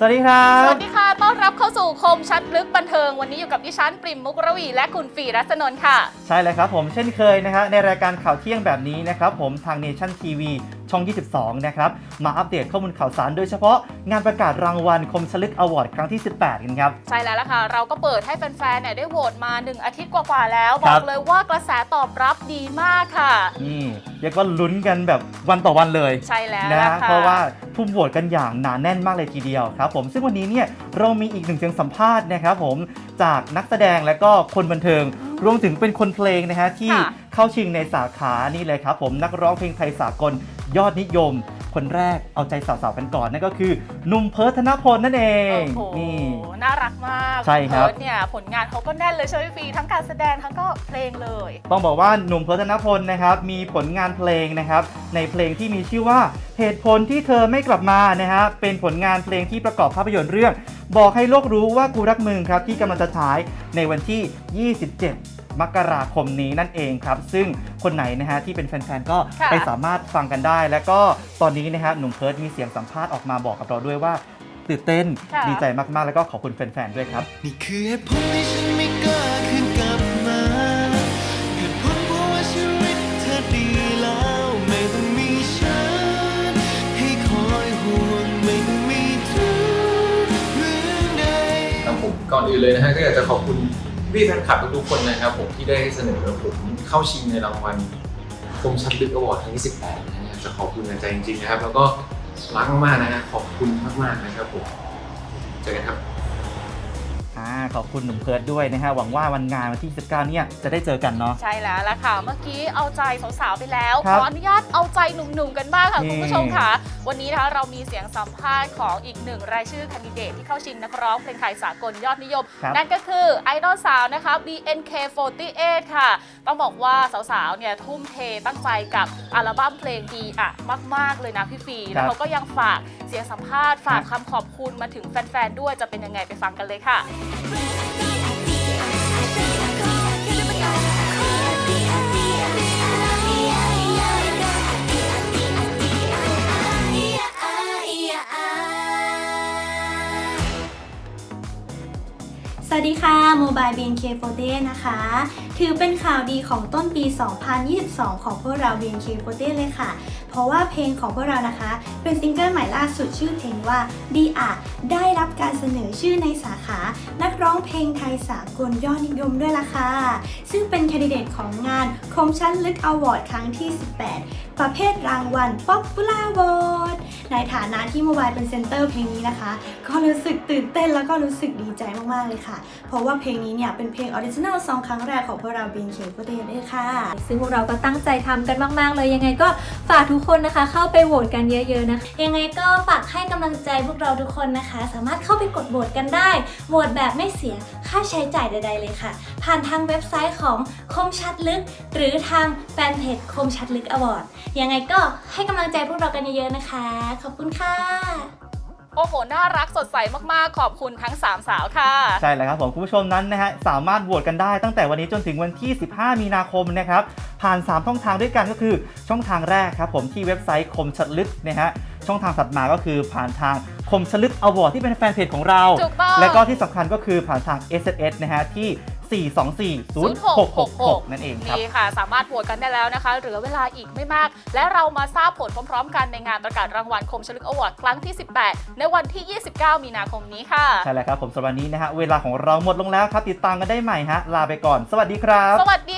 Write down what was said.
สวัสดีครัสบ วัสดีค่ะ ต้อนรับเข้าสู่คมชัดลึกบันเทิง วันนี้อยู่กับดิฉันปริมมุกระวี และคุณฟีรัศนนท์ค่ะ ใช่เลยครับผมเช่นเคยนะฮะในรายการข่าวเที่ยงแบบนี้นะครับผมทาง Nation TV ช่อง 22 นะครับ มาอัปเดตข้อมูลข่าวสารโดยเฉพาะงานประกาศรางวัลคมชลึกอวอร์ดครั้งที่ 18 กันครับ ใช่แล้วล่ะค่ะ เราก็เปิดให้แฟนๆเนี่ยได้โหวตมา 1 อาทิตย์กว่าๆแล้ว บครัอบ กเลยว่ากระแสตอบรับดีมากค่ะ นี่เรียกว่าลุ้นกันแบบวันต่อวันเลยใช่แล้วนะล่ะฮะค่ะเพราะว่าทุ่มโหวตกันอย่างหนาแน่นมากเลยทีเดียวครับผมซึ่งวันนี้เนี่ยเรามีอีกหนึ่งเสียงสัมภาษณ์นะครับผมจากนักแสดงและก็คนบันเทิง รวมถึงเป็นคนเพลงนะฮะที่ค่ะ เข้าชิงในสาขานี่เลยครับผมนักร้องเพลงไทยสากล ยอดนิยม คนแรกเอาใจสาวๆกันก่อนนั่นก็คือหนุ่มเพิร์ทธนพลนั่นเองโอ้โหนี่ น่ารักมากใช่ครับ เพิร์ทเนี่ยผลงานเขาก็แน่นเลยใช่ไหมฟีทั้งการแสดงทั้งก็เพลงเลย ต้องบอกว่าหนุ่มเพิร์ทธนพลนะครับมีผลงานเพลงนะครับ ในเพลงที่มีชื่อว่าเหตุผลที่เธอไม่กลับมานะฮะเป็นผลงานเพลงที่ประกอบภาพยนตร์เรื่อง บอกให้โลกรู้ว่ากูรักมึงครับที่กำลังจะฉายในวันที่ 27มกราคมนี้นั่นเองครับ ซึ่งคนไหนนะฮะที่เป็นแฟนๆ ก็ค่ะไปสามารถฟังกันได้ แล้วก็ตอนนี้นะฮะหนุ่มเพิร์ทมีเสียงสัมภาษณ์ออกมาบอกกับเราด้วยว่า ตื่นเต้นค่ะดีใจมากๆ แล้วก็ขอบคุณแฟนๆ ด้วยครับ นี่คือเหตุผลที่ฉันไม่กล้าคืนกลับ ก่อนอื่นเลยนะฮะก็อยากจะขอบคุณพี่แฟนคลับทุกๆคนนะครับผมที่ได้เสนอผมเข้าชิงในรางวัลคมชัดลึกอวอร์ดครั้งที่18นะฮะอยากจะขอบคุณจากใจจริงๆนะครับ แล้วก็รักมากๆนะฮะขอบคุณมากๆนะครับผมเจอกันครับ อ่าขอบคุณหนุ่มเพิร์ดด้วยนะฮะหวังว่าวันงานวันที่19เนี่ยจะได้เจอกันเนาะ ใช่แล้วล่ะค่ะ เมื่อกี้เอาใจสาวๆไปแล้ว ครัขบออนุญาตเอาใจหนุ่มๆกันบ้างค่ะนี่ คุณผู้ชมค่ะ วันนี้นะคะเรามีเสียงสัมภาษณ์ของอีกหนึ่งรายชื่อแคนดิเดตที่เข้าชิงนักร้องเพลงไทยสากลยอดนิยม ครับ นั่นก็คือไอดอลสาวนะคะ BNK48 ค่ะ ต้องบอกว่าสาวๆเนี่ยทุ่มเทตั้งใจกับอัลบั้มเพลงดีอะมาก ๆ เลยนะพี่ฟีแล้วเขาก็ยังฝากเสียงสัมภาษณ์ฝากคำขอบคุณมาถึงแฟนๆด้วยจะเป็นยังไงไปฟังกันเลยค่ะส วัสดีค่ะ Mobile BNK48 นะคะ ถือเป็นข่าวดีของต้นปี 2022 ของพวกเรา BNK48 เลยค่ะ เพราะว่าเพลงของพวกเรานะคะ เป็นซิงเกิลใหม่ล่าสุดชื่อเพลงว่าดีอะได้รับการเสนอชื่อในสาขา นักร้องเพลงไทยสากลยอดนิยมด้วยล่ะค่ะ ซึ่งเป็นแคนดิเดตของงาน มชั้นลึกอวอร์ดครั้งที่ 18 ประเภทรางวัล Popular Award ในฐานะที่โมบายเป็นเซนเตอร์เพลงนี้นะคะ ก็รู้สึกตื่นเต้นแล้วก็รู้สึกดีใจมาก ๆ เลยค่ะ เพราะว่าเพลงนี้เนี่ย เป็นเพลงออริจินัลซองครั้งแรกของพวกเรา BNK48 ด้วยค่ะ ซึ่งพวกเราก็ตั้งใจทำกันมาก ๆ เลยยังไงก็ฝากทุกคนนะคะ เข้าไปโหวตกันเยอะ ๆ นะคะ ยังไงก็ฝากให้กำลังใจพวกเราทุกคนนะคะ สามารถเข้าไปกดโหวตกันได้โหวตแบบไม่เสียค่าใช้จ่ายใด ๆ เลยค่ะ ผ่านทางเว็บไซต์ของคมชัดลึกหรือทางแฟนเพจคมชัดลึกอวอร์ดยังไงก็ให้กำลังใจพวกเรากันเยอะๆนะคะ ขอบคุณค่ะ โอ้โห น่ารักสดใสมากๆ ขอบคุณทั้งสามสาวค่ะ ใช่แล้วครับผมคุณผู้ชมนั้นนะฮะสามารถโหวตกันได้ตั้งแต่วันนี้จนถึงวันที่ 15 มีนาคมนะครับ ผ่าน 3 ช่องทางด้วยกันก็คือช่องทางแรกครับผมที่เว็บไซต์คมชัดลึกนะฮะช่องทางถัดมาก็คือผ่านทางคมชลึกอวอร์ดที่เป็นแฟนเพจของเรา ถูกต้อง และก็ที่สำคัญก็คือผ่านทาง SMS นะฮะที่ 4240666 นั่นเองครับนี่ค่ะ สามารถโหวตกันได้แล้วนะคะ เหลือเวลาอีกไม่มาก และเรามาทราบผลพร้อมๆ กันในงานประกาศรางวัลคมชลึกอวอร์ดครั้งที่ 18 ในวันที่ 29 มีนาคมนี้ค่ะ ใช่แล้วครับผมสำหรับวันนี้นะฮะ เวลาของเราหมดลงแล้วครับ ติดตามกันได้ใหม่ฮะ ลาไปก่อน สวัสดีครับ สวัสดีค่ะ